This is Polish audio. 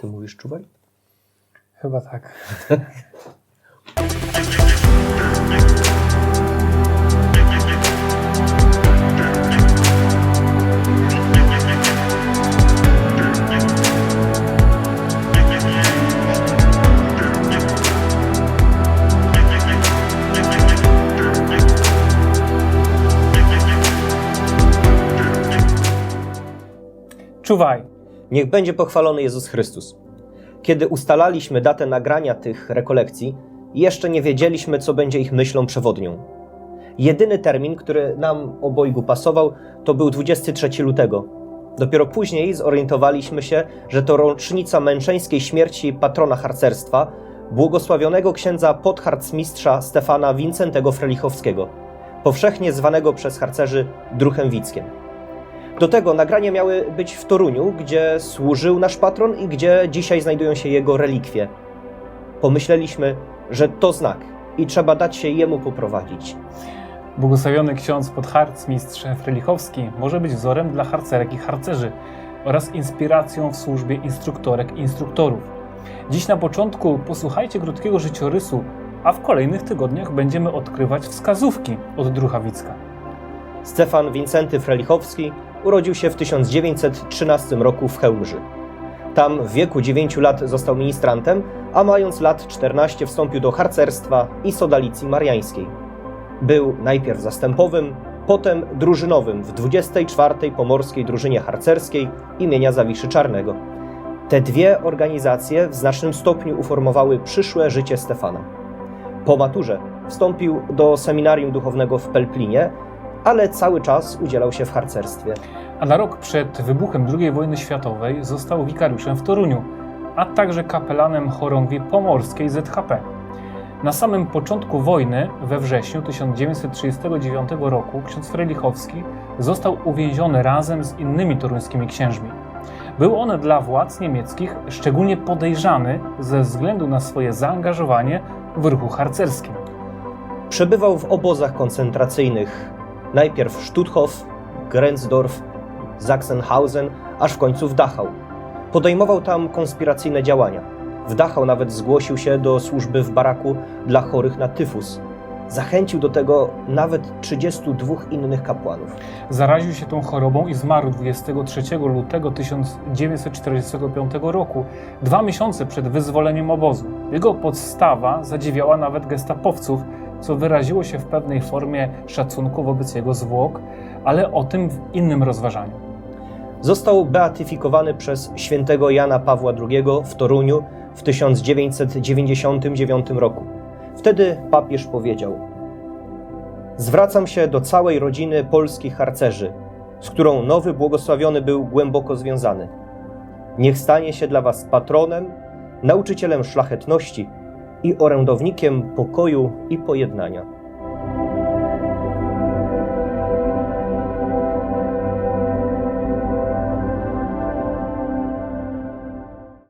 Ty mówisz czuwaj? Chyba tak. Czuwaj. Niech będzie pochwalony Jezus Chrystus. Kiedy ustalaliśmy datę nagrania tych rekolekcji, jeszcze nie wiedzieliśmy, co będzie ich myślą przewodnią. Jedyny termin, który nam obojgu pasował, to był 23 lutego. Dopiero później zorientowaliśmy się, że to rocznica męczeńskiej śmierci patrona harcerstwa, błogosławionego księdza podharcmistrza Stefana Wincentego Frelichowskiego, powszechnie zwanego przez harcerzy Druchem Wickiem. Do tego nagrania miały być w Toruniu, gdzie służył nasz patron i gdzie dzisiaj znajdują się jego relikwie. Pomyśleliśmy, że to znak i trzeba dać się jemu poprowadzić. Błogosławiony ksiądz podharcmistrz Frelichowski może być wzorem dla harcerek i harcerzy oraz inspiracją w służbie instruktorek i instruktorów. Dziś na początku posłuchajcie krótkiego życiorysu, a w kolejnych tygodniach będziemy odkrywać wskazówki od Drucha Wicka. Stefan Wincenty Frelichowski urodził się w 1913 roku w Chełmży. Tam w wieku 9 lat został ministrantem, a mając lat 14 wstąpił do harcerstwa i sodalicji mariańskiej. Był najpierw zastępowym, potem drużynowym w 24. Pomorskiej Drużynie Harcerskiej imienia Zawiszy Czarnego. Te dwie organizacje w znacznym stopniu uformowały przyszłe życie Stefana. Po maturze wstąpił do seminarium duchownego w Pelplinie, ale cały czas udzielał się w harcerstwie. A na rok przed wybuchem II wojny światowej został wikariuszem w Toruniu, a także kapelanem chorągwi pomorskiej ZHP. Na samym początku wojny, we wrześniu 1939 roku, ksiądz Frelichowski został uwięziony razem z innymi toruńskimi księżmi. Był on dla władz niemieckich szczególnie podejrzany ze względu na swoje zaangażowanie w ruchu harcerskim. Przebywał w obozach koncentracyjnych, najpierw Stutthof, Grenzdorf, Sachsenhausen, aż w końcu w Dachau. Podejmował tam konspiracyjne działania. W Dachau nawet zgłosił się do służby w baraku dla chorych na tyfus. Zachęcił do tego nawet 32 innych kapłanów. Zaraził się tą chorobą i zmarł 23 lutego 1945 roku, dwa miesiące przed wyzwoleniem obozu. Jego podstawa zadziwiała nawet gestapowców, co wyraziło się w pewnej formie szacunku wobec jego zwłok, ale o tym w innym rozważaniu. Został beatyfikowany przez świętego Jana Pawła II w Toruniu w 1999 roku. Wtedy papież powiedział: Zwracam się do całej rodziny polskich harcerzy, z którą nowy błogosławiony był głęboko związany. Niech stanie się dla Was patronem, nauczycielem szlachetności i orędownikiem pokoju i pojednania.